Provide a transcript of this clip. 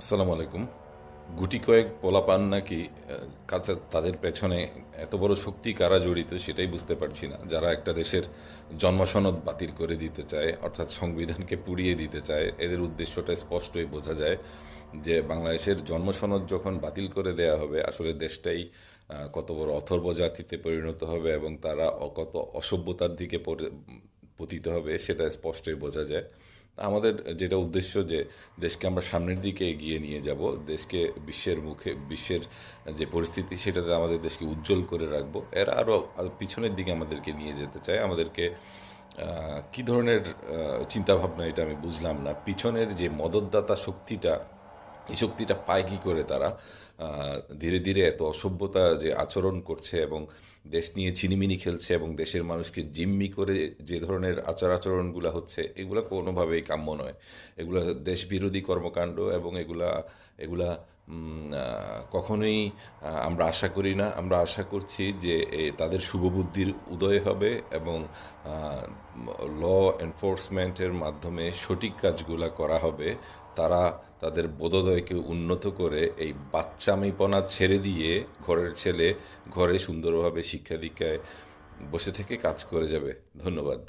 আসসালামু আলাইকুম। গুটি কয়েক পোলাপান নাকি কাছে তাদের পেছনে এত বড় শক্তি কারা জড়িত সেটাই বুঝতে পারছি না। যারা একটা দেশের জন্মসনদ বাতিল করে দিতে চায়, অর্থাৎ সংবিধানকে পুড়িয়ে দিতে চায়, এদের উদ্দেশ্যটা স্পষ্টই বোঝা যায় যে বাংলাদেশের জন্মসনদ যখন বাতিল করে দেয়া হবে, আসলে দেশটাই কত বড় অথর্ব জাতিতে পরিণত হবে এবং তারা কত অসভ্যতার দিকে পতিত হবে, সেটা স্পষ্টই বোঝা যায়। আমাদের যেটা উদ্দেশ্য যে দেশকে আমরা সামনের দিকে এগিয়ে নিয়ে যাব, দেশকে বিশ্বের মুখে, বিশ্বের যে পরিস্থিতি সেটাতে আমাদের দেশকে উজ্জ্বল করে রাখব। এরা আরও পিছনের দিকে আমাদেরকে নিয়ে যেতে চায় আমাদেরকে কি ধরনের চিন্তাভাবনা এটা আমি বুঝলাম না। পিছনের যে মদতদাতা শক্তিটা এই শক্তিটা পায় কী করে তারা? ধীরে ধীরে এত অসভ্যতা যে আচরণ করছে এবং দেশ নিয়ে ছিনিমিনি খেলছে এবং দেশের মানুষকে জিম্মি করে যে ধরনের আচার আচরণগুলো হচ্ছে, এগুলো কোনোভাবেই কাম্য নয়। এগুলো দেশ বিরোধী কর্মকাণ্ড এবং এগুলা এগুলা কখনোই আমরা আশা করি না। আমরা আশা করছি যে তাদের শুভবুদ্ধির উদয় হবে এবং ল এনফোর্সমেন্টের মাধ্যমে সঠিক কাজগুলা করা হবে। তারা তাদের বোধোদয়কে উন্নত করে এই বাচ্চামিপনা ছেড়ে দিয়ে ঘরের ছেলে ঘরে সুন্দরভাবে শিক্ষা দীক্ষায় বসে থেকে কাজ করে যাবে। ধন্যবাদ।